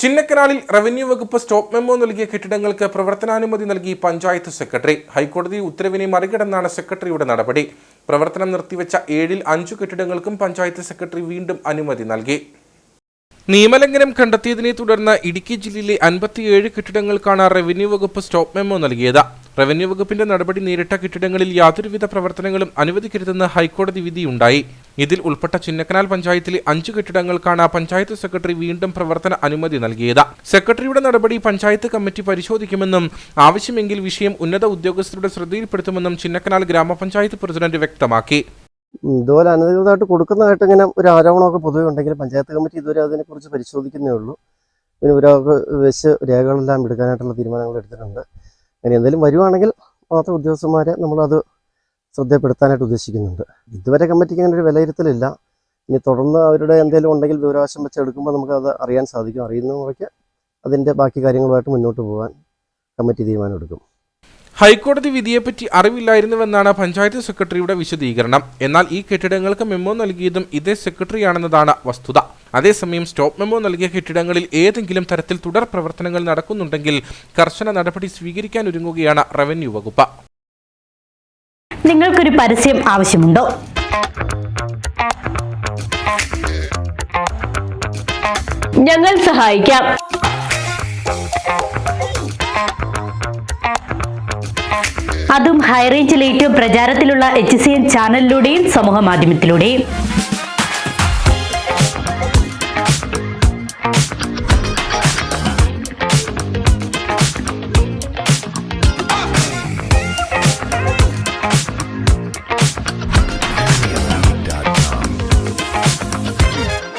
ചിന്നക്കനാലിൽ revenue വകുപ്പ് stop memo നൽകിയ കെട്ടിടങ്ങൾക്ക് പ്രവർത്തനാനുമതി നൽകി പഞ്ചായത്ത് സെക്രട്ടറി. ഹൈക്കോടതി ഉത്തരവിനെ മറികടന്നാണ് സെക്രട്ടറിയുടെ നടപടി. പ്രവർത്തനം നിർത്തിവെച്ച ഏഴിൽ അഞ്ചു കെട്ടിടങ്ങൾക്കും പഞ്ചായത്ത് സെക്രട്ടറി വീണ്ടും അനുമതി നൽകി. നിയമലംഘനം കണ്ടെത്തിയതിനെ തുടർന്ന് ഇടുക്കി ജില്ലയിലെ അൻപത്തിയേഴ് കെട്ടിടങ്ങൾക്കാണ് റവന്യൂ വകുപ്പ് സ്റ്റോപ്പ് മെമ്മോ നൽകിയത്. റവന്യൂ വകുപ്പിന്റെ നടപടി നേരിട്ട കെട്ടിടങ്ങളിൽ യാതൊരുവിധ പ്രവർത്തനങ്ങളും അനുവദിക്കരുതെന്ന് ഹൈക്കോടതി വിധിയുണ്ടായി. ഇതിൽ ഉൾപ്പെട്ട ചിന്നക്കനാൽ പഞ്ചായത്തിലെ അഞ്ച് കെട്ടിടങ്ങൾക്കാണ് പഞ്ചായത്ത് സെക്രട്ടറി വീണ്ടും പ്രവർത്തന അനുമതി നൽകിയത്. സെക്രട്ടറിയുടെ നടപടി പഞ്ചായത്ത് കമ്മിറ്റി പരിശോധിക്കുമെന്നും ആവശ്യമെങ്കിൽ വിഷയം ഉന്നത ഉദ്യോഗസ്ഥരുടെ ശ്രദ്ധയിൽപ്പെടുത്തുമെന്നും ചിന്നക്കനാൽ ഗ്രാമപഞ്ചായത്ത് പ്രസിഡന്റ് വ്യക്തമാക്കി. ഇതുപോലെ അനധികൃതമായിട്ട് കൊടുക്കുന്നതായിട്ട് ഇങ്ങനെ ഒരു ആരോപണമൊക്കെ പൊതുവെ ഉണ്ടെങ്കിൽ പഞ്ചായത്ത് കമ്മിറ്റി ഇതുവരെ അതിനെക്കുറിച്ച് പരിശോധിക്കുന്നേ ഉള്ളൂ. പിന്നെ ഒരാൾക്ക് വെച്ച് രേഖകളെല്ലാം എടുക്കാനായിട്ടുള്ള തീരുമാനങ്ങൾ എടുത്തിട്ടുണ്ട്. അങ്ങനെ എന്തെങ്കിലും വരുവാണെങ്കിൽ മാത്രം ഉദ്യോഗസ്ഥന്മാരെ നമ്മളത് ശ്രദ്ധപ്പെടുത്താനായിട്ട് ഉദ്ദേശിക്കുന്നുണ്ട്. ഇതുവരെ കമ്മിറ്റിക്ക് അങ്ങനെ ഒരു വിലയിരുത്തലില്ല. ഇനി തുടർന്ന് അവരുടെ എന്തെങ്കിലും ഉണ്ടെങ്കിൽ വിവരാവശം വെച്ച് എടുക്കുമ്പോൾ നമുക്കത് അറിയാൻ സാധിക്കും. അറിയുന്ന മുറയ്ക്ക് അതിന്റെ ബാക്കി കാര്യങ്ങളുമായിട്ട് മുന്നോട്ട് പോകാൻ കമ്മിറ്റി തീരുമാനമെടുക്കും. ഹൈക്കോടതി വിധിയെപ്പറ്റി അറിവില്ലായിരുന്നുവെന്നാണ് പഞ്ചായത്ത് സെക്രട്ടറിയുടെ വിശദീകരണം. എന്നാൽ ഈ കെട്ടിടങ്ങൾക്ക് മെമ്മോ നൽകിയതും ഇതേ സെക്രട്ടറിയാണെന്നതാണ് വസ്തുത. അതേസമയം സ്റ്റോപ്പ് മെമ്മോ നൽകിയ കെട്ടിടങ്ങളിൽ ഏതെങ്കിലും തരത്തിൽ തുടർ പ്രവർത്തനങ്ങൾ നടക്കുന്നുണ്ടെങ്കിൽ കർശന നടപടി സ്വീകരിക്കാൻ ഒരുങ്ങുകയാണ് റവന്യൂ വകുപ്പ്. നിങ്ങൾക്കൊരു പരസ്യം ആവശ്യമുണ്ടോ? ഞങ്ങൾ സഹായിക്കാം. അതും ഹൈറേഞ്ചിൽ ഏറ്റവും പ്രചാരത്തിലുള്ള എച്ച് സി എൻ ചാനലിലൂടെയും സമൂഹ മാധ്യമത്തിലൂടെയും.